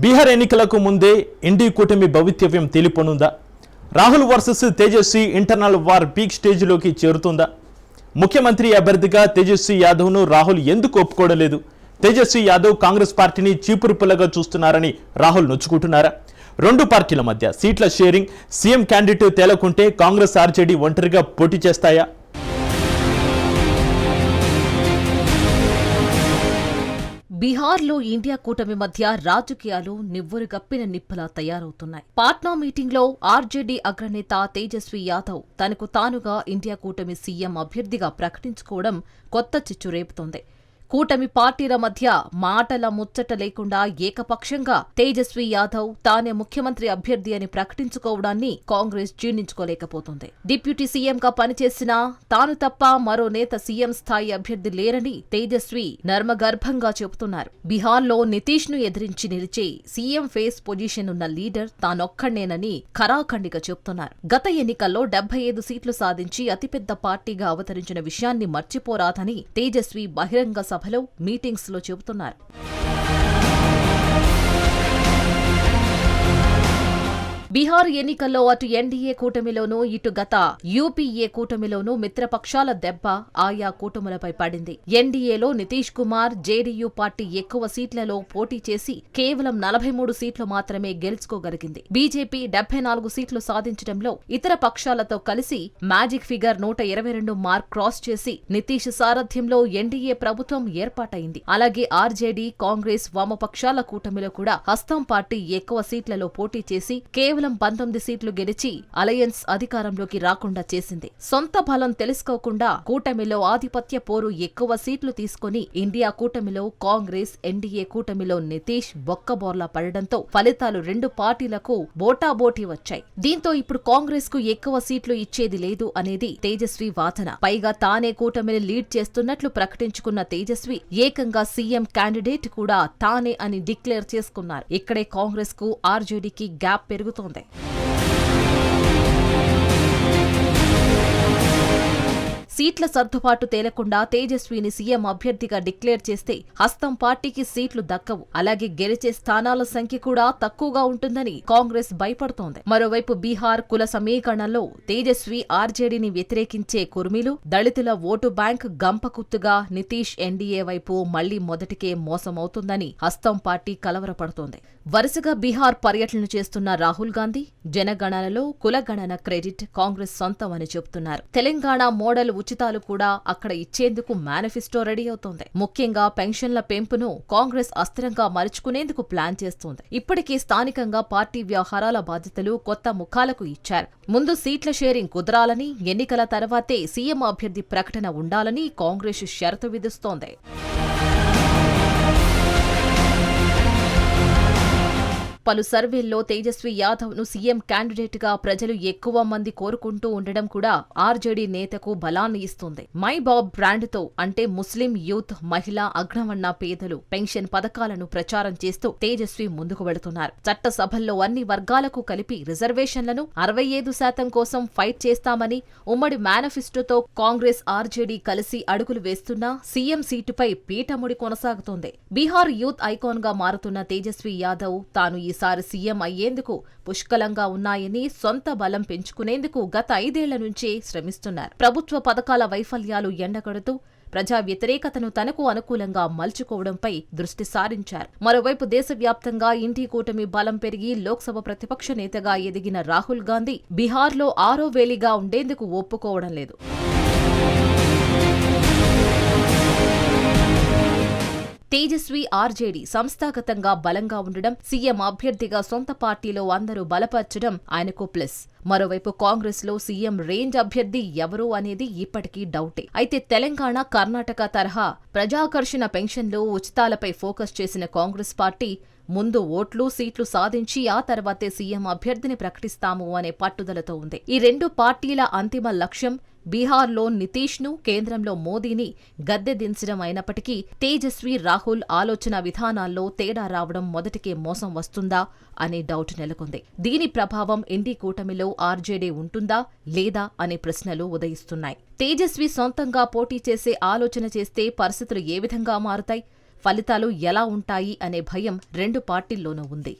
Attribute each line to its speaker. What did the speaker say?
Speaker 1: బీహార్ ఎన్నికలకు ముందే ఇండి కూటమి భవితవ్యం తెలిపనుందా? Rahul versus Tejashwi internal war peak స్టేజ్లోకి చేరుతుందా? ముఖ్యమంత్రి అభ్యర్థిగా తేజస్వి యాదవ్ను రాహుల్ ఎందుకు ఒప్పుకోవడం లేదు తేజస్వి యాదవ్ కాంగ్రెస్ పార్టీని చీపురు పుల్లగా చూస్తున్నారని రాహుల్ నొచ్చుకుంటున్నారా? రెండు పార్టీల మధ్య సీట్ల షేరింగ్ సీఎం క్యాండిడేట్ తేలకుంటే కాంగ్రెస్ ఆర్జేడీ ఒంటరిగా పోటీ చేస్తాయా?
Speaker 2: బీహార్లో ఇండియా కూటమి మధ్య రాజకీయాలు నివ్వరుగప్పిన నిప్పులా తయారవుతున్నాయి. పాట్నా మీటింగ్లో ఆర్జేడీ అగ్రనేత తేజస్వి యాదవ్ తనకు తానుగా ఇండియా కూటమి సీఎం అభ్యర్థిగా ప్రకటించుకోవడం కొత్త చిచ్చు రేపుతోంది కూటమి పార్టీల మధ్య మాటల ముచ్చట లేకుండా ఏకపక్షంగా తేజస్వి యాదవ్ తానే ముఖ్యమంత్రి అభ్యర్థి అని ప్రకటించుకోవడాన్ని కాంగ్రెస్ జీర్ణించుకోలేకపోతుంది. డిప్యూటీ సీఎంగా పనిచేసినా తాను తప్ప మరో నేత సీఎం స్థాయి అభ్యర్థి లేరని తేజస్వి నర్మగర్భంగా చెబుతున్నారు. బీహార్లో నితీష్ను ఎదిరించి నిలిచే సీఎం ఫేస్ పొజిషన్ ఉన్న లీడర్ తానొక్కడేనని ఖరాఖండిగా చెబుతున్నారు. గత ఎన్నికల్లో డెబ్బై ఐదు సీట్లు సాధించి అతిపెద్ద పార్టీగా అవతరించిన విషయాన్ని మర్చిపోరాదని తేజస్వి బహిరంగ సభలో మీటింగ్స్లో చెబుతున్నారు. బీహార్ ఎన్నికల్లో అటు ఎన్డీఏ కూటమిలోనూ ఇటు గత యూపీఏ కూటమిలోనూ మిత్రపక్షాల దెబ్బ ఆయా కూటములపై పడింది. ఎన్డీఏలో నితీష్ కుమార్ జేడీయూ పార్టీ ఎక్కువ సీట్లలో పోటీ చేసి కేవలం నలభై మూడు సీట్లు మాత్రమే గెలుచుకోగలిగింది. బీజేపీ డెబ్బై నాలుగు సీట్లు సాధించడంలో ఇతర పక్షాలతో కలిసి మ్యాజిక్ ఫిగర్ నూట ఇరవై రెండు మార్క్ క్రాస్ చేసి నితీష్ సారథ్యంలో ఎన్డీఏ ప్రభుత్వం ఏర్పాటైంది. అలాగే ఆర్జేడీ కాంగ్రెస్ వామపక్షాల కూటమిలో కూడా హస్తం పార్టీ ఎక్కువ సీట్లలో పోటీ చేసి కేవలం పంతొమ్మిది సీట్లు గెలిచి అలయన్స్ అధికారంలోకి రాకుండా చేసింది. సొంత బలం తెలుసుకోకుండా కూటమిలో ఆధిపత్య పోరు ఎక్కువ సీట్లు తీసుకుని ఇండియా కూటమిలో కాంగ్రెస్ ఎన్డీఏ కూటమిలో నితీష్ బొక్కబోర్లా పడడంతో ఫలితాలు రెండు పార్టీలకు బోటాబోటీ వచ్చాయి. దీంతో ఇప్పుడు కాంగ్రెస్కు ఎక్కువ సీట్లు ఇచ్చేది లేదు అనేది తేజస్వి వాదన. పైగా తానే కూటమిని లీడ్ చేస్తున్నట్లు ప్రకటించుకున్న తేజస్వి ఏకంగా సీఎం క్యాండిడేట్ కూడా తానే అని డిక్లేర్ చేసుకున్నారు. ఇక్కడే కాంగ్రెస్కు ఆర్జేడీకి గ్యాప్ పెరుగుతోంది. ఉంటుంది సీట్ల సర్దుబాటు తేలకుండా తేజస్విని సీఎం అభ్యర్థిగా డిక్లేర్ చేస్తే హస్తం పార్టీకి సీట్లు దక్కవు. అలాగే గెలిచే స్థానాల సంఖ్య కూడా తక్కువగా ఉంటుందని కాంగ్రెస్ భయపడుతోంది. మరోవైపు బీహార్ కుల సమీకరణలో తేజస్వి ఆర్జేడీని వ్యతిరేకించే కుర్మిలు దళితుల ఓటు బ్యాంక్ గంపకుత్తుగా నితీష్ ఎన్డీఏ వైపు మళ్ళీ మొదటికే మోసమవుతుందని హస్తం పార్టీ కలవరపడుతోంది. వరుసగా బీహార్ పర్యటనలు చేస్తున్న రాహుల్ గాంధీ జనగణనలో కులగణన క్రెడిట్ కాంగ్రెస్ సొంతం అని చెబుతున్నారు. తెలంగాణ మోడల్ ఉచితాలు కూడా అక్కడ ఇచ్చేందుకు మేనిఫెస్టో రెడీ అవుతోంది. ముఖ్యంగా పెన్షన్ల పెంపును కాంగ్రెస్ అస్థిరంగా మలుచుకునేందుకు ప్లాన్ చేస్తోంది. ఇప్పటికే స్థానికంగా పార్టీ వ్యవహారాల బాధ్యతలు కొత్త ముఖాలకు ఇచ్చారు. ముందు సీట్ల షేరింగ్ కుదరాలని ఎన్నికల తర్వాతే సీఎం అభ్యర్థి ప్రకటన ఉండాలని కాంగ్రెస్ షరతు విధిస్తోంది. పలు సర్వేల్లో తేజస్వి యాదవ్ను సీఎం క్యాండిడేట్గా ప్రజలు ఎక్కువ మంది కోరుకుంటూ ఉండడం కూడా ఆర్జేడీ నేతకు బలాన్ని ఇస్తుంది. మై బాబ్ బ్రాండ్తో అంటే ముస్లిం యూత్ మహిళా అగ్రవర్ణ పేదలు పెన్షన్ పథకాలను ప్రచారం చేస్తూ తేజస్వి ముందుకు వెళుతున్నారు. చట్టసభల్లో అన్ని వర్గాలకు కలిపి రిజర్వేషన్లను అరవై ఐదు శాతం కోసం ఫైట్ చేస్తామని ఉమ్మడి మేనిఫెస్టోతో కాంగ్రెస్ ఆర్జేడీ కలిసి అడుగులు వేస్తున్నా సీఎం సీటుపై పీఠముడి కొనసాగుతోంది. బీహార్ యూత్ ఐకాన్గా మారుతున్న తేజస్వి యాదవ్ తాను ఈసారి సీఎం అయ్యేందుకు పుష్కలంగా ఉన్నాయని సొంత బలం పెంచుకునేందుకు గత ఐదేళ్ళ నుంచే శ్రమిస్తున్నారు. ప్రభుత్వ పథకాల వైఫల్యాలు ఎండగడుతూ ప్రజా వ్యతిరేకతను తనకు అనుకూలంగా మలుచుకోవడంపై దృష్టి సారించారు. మరోవైపు దేశవ్యాప్తంగా ఇంటి కూటమి బలం పెరిగి లోక్సభ ప్రతిపక్ష నేతగా ఎదిగిన రాహుల్ గాంధీ బీహార్లో ఆరో వేలిగా ఉండేందుకు ఒప్పుకోవడం లేదు. తేజస్వి ఆర్జేడీ సంస్థాగతంగా బలంగా ఉండడం సీఎం అభ్యర్థిగా సొంత పార్టీలో అందరూ బలపరచడం ఆయనకు ప్లస్. మరోవైపు కాంగ్రెస్లో సీఎం రేంజ్ అభ్యర్థి ఎవరు అనేది ఇప్పటికీ డౌటే. అయితే తెలంగాణ కర్ణాటక తరహా ప్రజాకర్షణ పెన్షన్లు ఉచితాలపై ఫోకస్ చేసిన కాంగ్రెస్ పార్టీ ముందు ఓట్లు సీట్లు సాధించి ఆ తర్వాతే సీఎం అభ్యర్థిని ప్రకటిస్తాము అనే పట్టుదలతో ఉంది. ఈ రెండు పార్టీల అంతిమ లక్ష్యం బీహార్లో నితీష్ను కేంద్రంలో మోదీని గద్దె దించడం అయినప్పటికీ తేజస్వి రాహుల్ ఆలోచన విధానాల్లో తేడా రావడం మొదటికే మోసం వస్తుందా అనే డౌట్ నెలకొంది. దీని ప్రభావం ఇండి కూటమిలో ఆర్జేడీ ఉంటుందా లేదా అనే ప్రశ్నలు ఉదయిస్తున్నాయి. తేజస్వి సొంతంగా పోటీ చేసే ఆలోచన చేస్తే పరిస్థితులు ఏ విధంగా మారుతాయి? ఫలితాలు ఎలా ఉంటాయి అనే భయం రెండు పార్టీల్లోనూ ఉంది.